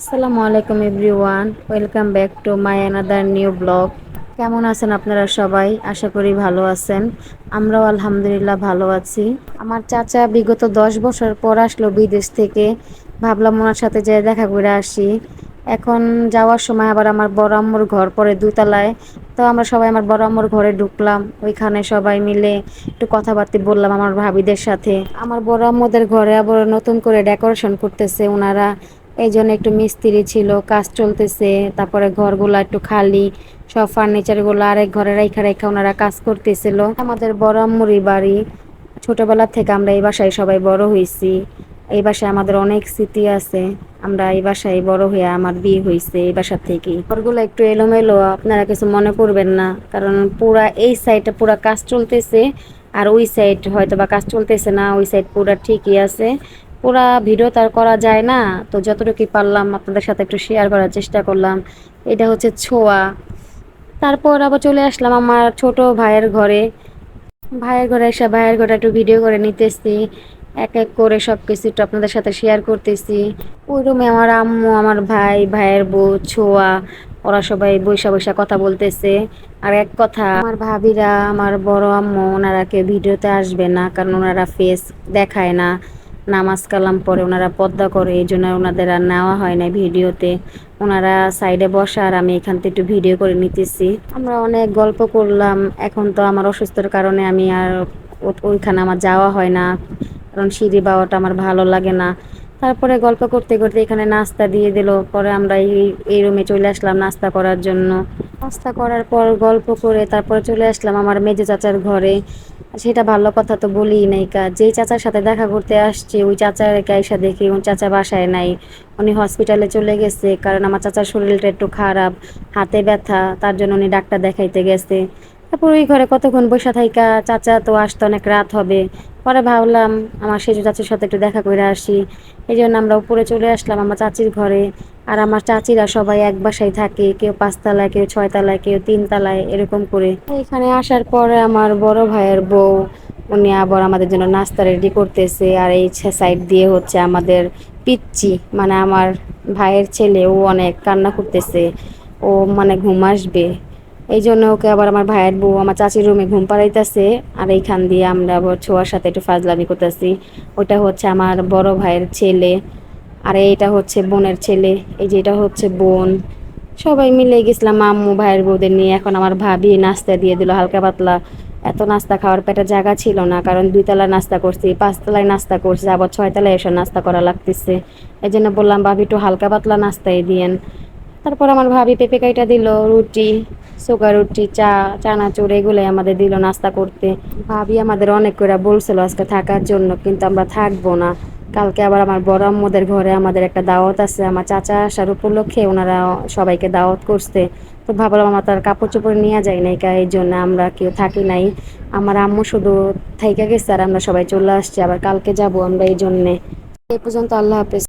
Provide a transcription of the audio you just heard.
আসসালামু আলাইকুম everyone, welcome back to my another new blog. কেমন আছেন আপনারা সবাই? আশা করি ভালো আছেন। আমরাও আলহামদুলিল্লাহ ভালো আছি। আমার চাচা বিগত দশ বছর পর আসলো বিদেশ থেকে। ভাবলাম ওনার সাথে যেয়ে দেখা করে আসি। এখন যাওয়ার সময় আবার আমার বড় আম্মুর ঘর পরে দুতলায় তো আমরা সবাই আমার বড় আম্মুর ঘরে ঢুকলাম। ওইখানে সবাই মিলে একটু কথাবার্তা বললাম আমার ভাবিদের সাথে। আমার বড় আম্মুদের ঘরে আবার নতুন করে ডেকোরেশন করতেছে ওনারা। এই জন্য একটু মিস্ত্রি ছিল, কাজ চলতেছে, তারপরে ঘরগুলো একটু খালি, সব ফার্নিচার ফার্নিচারগুলো আরেক ঘরে রেখা রেখা ওনারা কাজ করতেছিল। আমাদের বড় আম্মুরই বাড়ি, ছোটবেলা থেকে আমরা এই বাসায় সবাই বড় হয়েছি এই বাসায় আমাদের অনেক স্মৃতি আছে, আমরা এই বাসায় বড় হয়ে আমার বিয়ে হয়েছে এই বাসার থেকে ঘরগুলো একটু এলোমেলো, আপনারা কিছু মনে করবেন না, কারণ পুরা এই সাইডে পুরা কাজ চলতেছে, আর ওই সাইড হয়তো বা কাজ চলতেছে না, ওই সাইড পুরা ঠিকই আছে। পুরা ভিডিও তার করা যায় না। তো যতটুকু পারলাম আপনাদের সাথে একটু শেয়ার করার চেষ্টা করলাম। এটা হচ্ছে ছোঁয়া। তারপর আবার চলে আসলাম আমার ছোট ভাইয়ের ঘরে। ভাইয়ের ঘরে এসে ভাইয়ের ঘরে একটু ভিডিও করে নিতেছি। এক এক করে সব কিছু একটু আপনাদের সাথে শেয়ার করতেছি। ওই রুমে আমার আম্মু, আমার ভাই, ভাইয়ের বউ, ছোঁয়া। ওরা সবাই বৈশা বৈশা কথা বলতেছে। আর এক কথা, আমার ভাবিরা, আমার বড় আম্মু, ওনারা কেউ ভিডিওতে আসবে না, কারণ ওনারা ফেস দেখায় না। নামাজ কালাম পরে ওনারা পদ্মা করে, এই জন্য ওনাদের আর নেওয়া হয় না ভিডিওতে। ওনারা সাইডে বসা আর আমি এখান থেকে একটু ভিডিও করে নিতেছি। আমরা অনেক গল্প করলাম, এখন তো আমার অসুস্থর কারণে আমি আর ওইখানে আমার যাওয়া হয় না, কারণ সিঁড়ি বাওয়াটা আমার ভালো লাগে না। তারপরে গল্প করতে করতে এখানে নাস্তা দিয়ে দিল, পরে আমরা এই এই রুমে চলে আসলাম নাস্তা করার জন্য। নাস্তা করার পর গল্প করে তারপরে চলে আসলাম আমার মেজে চাচার ঘরে। সেটা ভালো কথা তো বলি নাই কা। যেই চাচার সাথে দেখা করতে আসছে, ওই চাচার এসে দেখি ওই চাচা বাসায় নাই। উনি হসপিটালে চলে গেছে, কারণ আমার চাচার শরীরটা একটু খারাপ, হাতে ব্যথা, তার জন্য উনি ডাক্তার দেখাইতে গেছে। তারপর ওই ঘরে কতক্ষণ বসে থাইকা, চাচা তো আসতে অনেক রাত হবে। পরে ভাবলাম, আমার সেজু চাচির সাথে একটু দেখা করে আসি। এই জন্য আমরা উপরে চলে আসলাম আমার চাচির ঘরে। আর আমার চাচিরা সবাই এক বাসায় থাকে, কেউ পাঁচতলায়, কেউ ছয়তলায়, কেউ তিনতলায়, এরকম করে। এখানে আসার পরে আমার বড় ভাইয়ের বউ, উনি আবার আমাদের জন্য নাস্তা রেডি করতেছে। আর এই সাইড দিয়ে হচ্ছে আমাদের পিচ্চি মানে আমার ভাইয়ের ছেলে, ও অনেক কান্না করতেছে। ও মানে ঘুম আসবে। এই জন্য ওকে আবার আমার ভাইয়ের বউ, আমার চাচির রুমে ঘুম পাড়াইতেছে। আর এইখান দিয়ে আমরা আবার ছোঁয়ার সাথে একটু ফাজলামি করতেছি। ওটা হচ্ছে আমার বড় ভাইয়ের ছেলে, আর এইটা হচ্ছে বোনের ছেলে, এই যে এটা হচ্ছে বোন। সবাই মিলে গেছিলাম আম্মু ভাইয়ের বউদের নিয়ে। এখন আমার ভাবি নাস্তা দিয়ে দিল হালকা পাতলা। এত নাস্তা খাওয়ার পেটে জায়গা ছিল না, কারণ দুইতলায় নাস্তা করছি, পাঁচতলায় নাস্তা করছি, আবার ছয়তলায় এসে নাস্তা করা লাগতেছে। এই জন্য বললাম, ভাবি, একটু হালকা পাতলা নাস্তায় দিয়েন। তারপর আমার ভাবি পেঁপে কাইটা দিল, রুটি সুগার, রুটি, চা, চানাচুর, এগুলোই আমাদের দিল নাস্তা করতে। ভাবি আমাদের অনেক করে বলছিল আজকে থাকার জন্য, কিন্তু আমরা থাকব না। কালকে আবার আমার বড় আম্মুদের ঘরে আমাদের একটা দাওয়াত আছে। আমার চাচা আসার উপলক্ষে ওনারা সবাইকে দাওয়াত করছে। তো ভাবলাম আমার তার কাপড় চোপড় নিয়ে যাই নাই কা, এই জন্য আমরা কেউ থাকি নাই। আমার আম্মু শুধু থাইকা গেছে আর আমরা সবাই চলে আসছি। আবার কালকে যাব আমরা এই জন্যে। এই পর্যন্ত আল্লাহ হাফেজ।